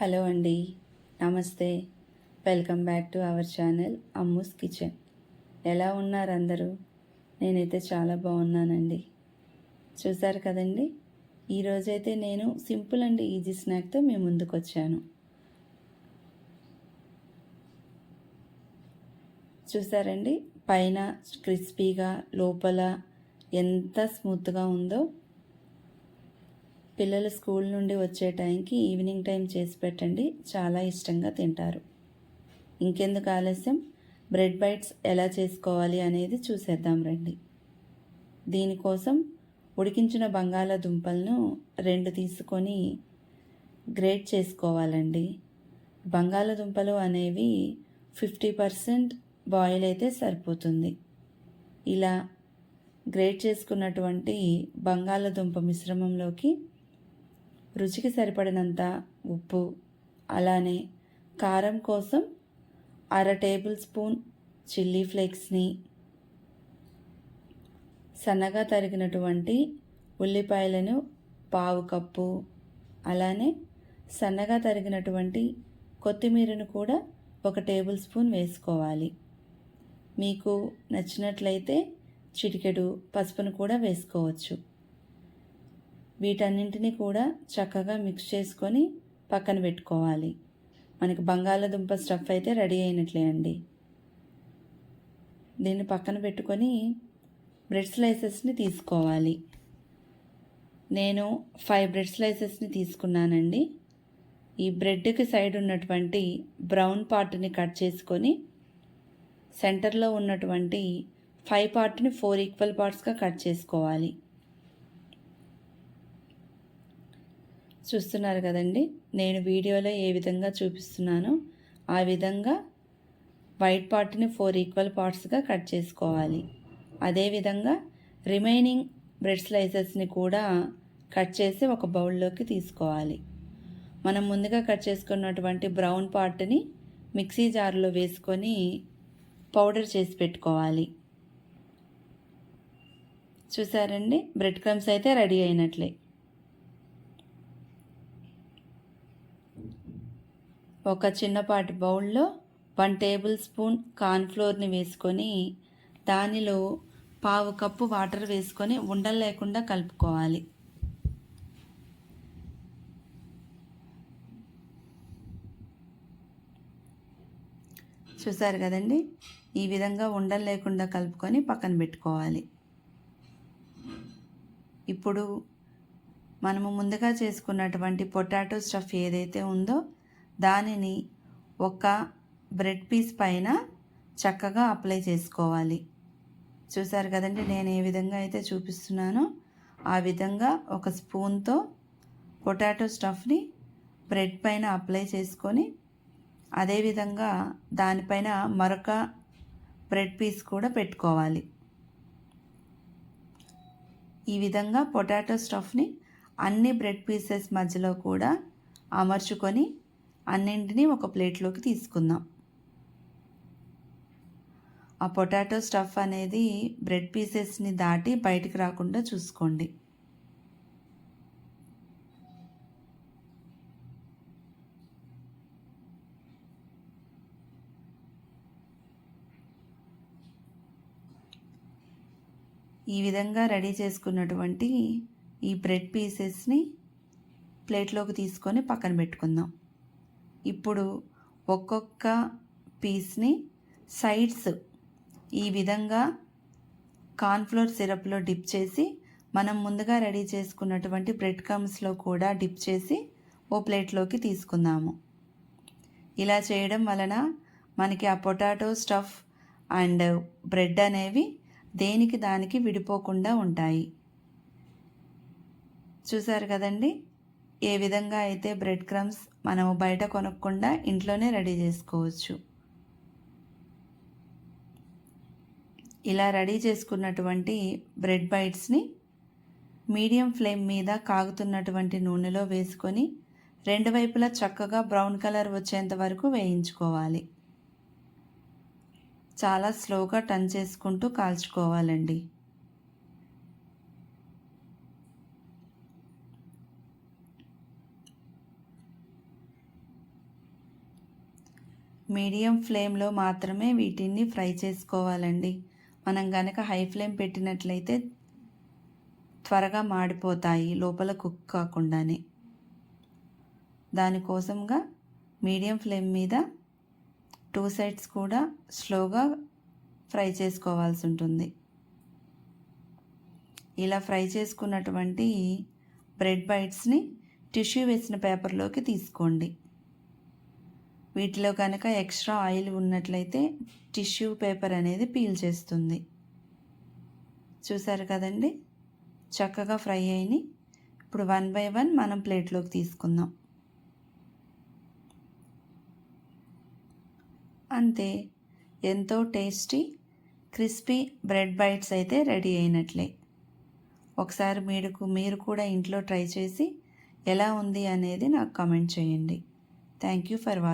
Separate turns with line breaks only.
Hello అండి. నమస్తే. Welcome back to our channel Ammu's kitchen. ఎలా ఉన్నారు అందరూ? నేనైతే చాలా బాగున్నానండి. చూసారు కదండి? ఈరోజైతే నేను సింపుల్ అండ్ ఈజీ స్నాక్తో మీ ముందుకు వచ్చాను చూసారండి? పైన క్రిస్పీగా లోపల ఎంత స్మూత్గా ఉందో పిల్లలు స్కూల్ నుండి వచ్చే టైంకి ఈవినింగ్ టైం చేసి పెట్టండి. చాలా ఇష్టంగా తింటారు. ఇంకెందుకు ఆలస్యం? బ్రెడ్ బైట్స్ ఎలా చేసుకోవాలి అనేది చూసేద్దాం రండి. దీనికోసం ఉడికించిన బంగాళాదుంపలను రెండు తీసుకొని గ్రేట్ చేసుకోవాలండి. బంగాళాదుంపలు అనేవి ఫిఫ్టీ పర్సెంట్ బాయిల్ అయితే సరిపోతుంది. ఇలా గ్రేట్ చేసుకున్నటువంటి బంగాళాదుంప మిశ్రమంలోకి రుచికి సరిపడినంత ఉప్పు అలానే కారం కోసం అర టేబుల్ స్పూన్ చిల్లీ ఫ్లేక్స్ని సన్నగా తరిగినటువంటి ఉల్లిపాయలను పావు కప్పు అలానే సన్నగా తరిగినటువంటి కొత్తిమీరను కూడా ఒక టేబుల్ స్పూన్ వేసుకోవాలి. మీకు నచ్చినట్లయితే చిటికెడు పసుపును కూడా వేసుకోవచ్చు. వీటన్నింటినీ కూడా చక్కగా మిక్స్ చేసుకొని పక్కన పెట్టుకోవాలి. మనకి బంగాళాదుంప స్టఫ్ అయితే రెడీ అయినట్లే అండి. దీన్ని పక్కన పెట్టుకొని బ్రెడ్ స్లైసెస్ని తీసుకోవాలి. నేను ఫైవ్ బ్రెడ్ స్లైసెస్ని తీసుకున్నానండి. ఈ బ్రెడ్కి సైడ్ ఉన్నటువంటి బ్రౌన్ పార్ట్ని కట్ చేసుకొని సెంటర్లో ఉన్నటువంటి ఫైవ్ పార్ట్ని ఫోర్ ఈక్వల్ పార్ట్స్గా కట్ చేసుకోవాలి. చూస్తున్నారు కదండి. నేను వీడియోలో ఏ విధంగా చూపిస్తున్నానో ఆ విధంగా వైట్ పార్ట్ని ఫోర్ ఈక్వల్ పార్ట్స్గా కట్ చేసుకోవాలి. అదేవిధంగా రిమైనింగ్ బ్రెడ్ స్లైసెస్ని కూడా కట్ చేసి ఒక బౌల్లోకి తీసుకోవాలి. మనం ముందుగా కట్ చేసుకున్నటువంటి బ్రౌన్ పార్ట్ని మిక్సీ జార్లో వేసుకొని పౌడర్ చేసి పెట్టుకోవాలి. చూసారండి? బ్రెడ్ క్రమ్స్ అయితే రెడీ అయినట్లే. ఒక చిన్నపాటి బౌల్లో వన్ టేబుల్ స్పూన్ కార్న్ఫ్లోర్ని వేసుకొని దానిలో పావు కప్పు వాటర్ వేసుకొని ఉండలు లేకుండా కలుపుకోవాలి. చూసారు కదండి? ఈ విధంగా ఉండలు లేకుండా కలుపుకొని పక్కన పెట్టుకోవాలి. ఇప్పుడు మనము ముందుగా చేసుకున్నటువంటి పొటాటో స్టఫ్ ఏదైతే ఉందో దానిని ఒక బ్రెడ్ పీస్ పైన చక్కగా అప్లై చేసుకోవాలి. చూసారు కదండి నేను ఏ విధంగా అయితే చూపిస్తున్నానో ఆ విధంగా ఒక స్పూన్తో పొటాటో స్టఫ్ని బ్రెడ్ పైన అప్లై చేసుకొని అదేవిధంగా దానిపైన మరొక బ్రెడ్ పీస్ కూడా పెట్టుకోవాలి. ఈ విధంగా పొటాటో స్టఫ్ని అన్ని బ్రెడ్ పీసెస్ మధ్యలో కూడా అమర్చుకొని అన్నింటినీ ఒక ప్లేట్లోకి తీసుకుందాం. ఆ పొటాటో స్టఫ్ అనేది బ్రెడ్ పీసెస్ని దాటి బయటికి రాకుండా చూసుకోండి. ఈ విధంగా రెడీ చేసుకున్నటువంటి ఈ బ్రెడ్ పీసెస్ని ప్లేట్లోకి తీసుకొని పక్కన పెట్టుకుందాం. ఇప్పుడు ఒక్కొక్క పీస్ని సైడ్స్ ఈ విధంగా కార్న్ఫ్లోర్ సిరప్లో డిప్ చేసి మనం ముందుగా రెడీ చేసుకున్నటువంటి బ్రెడ్ క్రమ్స్లో కూడా డిప్ చేసి ఓ ప్లేట్లోకి తీసుకుందాము. ఇలా చేయడం వలన మనకి ఆ పొటాటో స్టఫ్ అండ్ బ్రెడ్ అనేవి దేనికి దానికి విడిపోకుండా ఉంటాయి. చూసారు కదండి? ఏ విధంగా అయితే బ్రెడ్ క్రమ్స్ మనము బయట కొనకుండా ఇంట్లోనే రెడీ చేసుకోవచ్చు. ఇలా రెడీ చేసుకున్నటువంటి బ్రెడ్ బైట్స్ని మీడియం ఫ్లేమ్ మీద కాగుతున్నటువంటి నూనెలో వేసుకొని రెండు వైపులా చక్కగా బ్రౌన్ కలర్ వచ్చేంత వరకు వేయించుకోవాలి. చాలా స్లోగా టర్న్ చేసుకుంటూ కాల్చుకోవాలండి. మీడియం ఫ్లేమ్లో మాత్రమే వీటిని ఫ్రై చేసుకోవాలండి. మనం గనక హై ఫ్లేమ్ పెట్టినట్లయితే త్వరగా మాడిపోతాయి లోపల కుక్ కాకుండానే. దానికోసంగా మీడియం ఫ్లేమ్ మీద టూ సైడ్స్ కూడా స్లోగా ఫ్రై చేసుకోవాల్సి ఉంటుంది. ఇలా ఫ్రై చేసుకున్నటువంటి బ్రెడ్ బైట్స్ని టిష్యూ వేసిన పేపర్లోకి తీసుకోండి. వీటిలో కనుక ఎక్స్ట్రా ఆయిల్ ఉన్నట్లయితే టిష్యూ పేపర్ అనేది పీల్ చేస్తుంది. చూసారు కదండి? చక్కగా ఫ్రై అయినాయి ఇప్పుడు వన్ బై వన్ మనం ప్లేట్లోకి తీసుకుందాం. అంతే ఎంతో టేస్టీ క్రిస్పీ బ్రెడ్ బైట్స్ అయితే రెడీ అయినట్లే. ఒకసారి మీకు మీరు కూడా ఇంట్లో ట్రై చేసి ఎలా ఉంది అనేది నాకు కామెంట్ చేయండి. Thank you for watching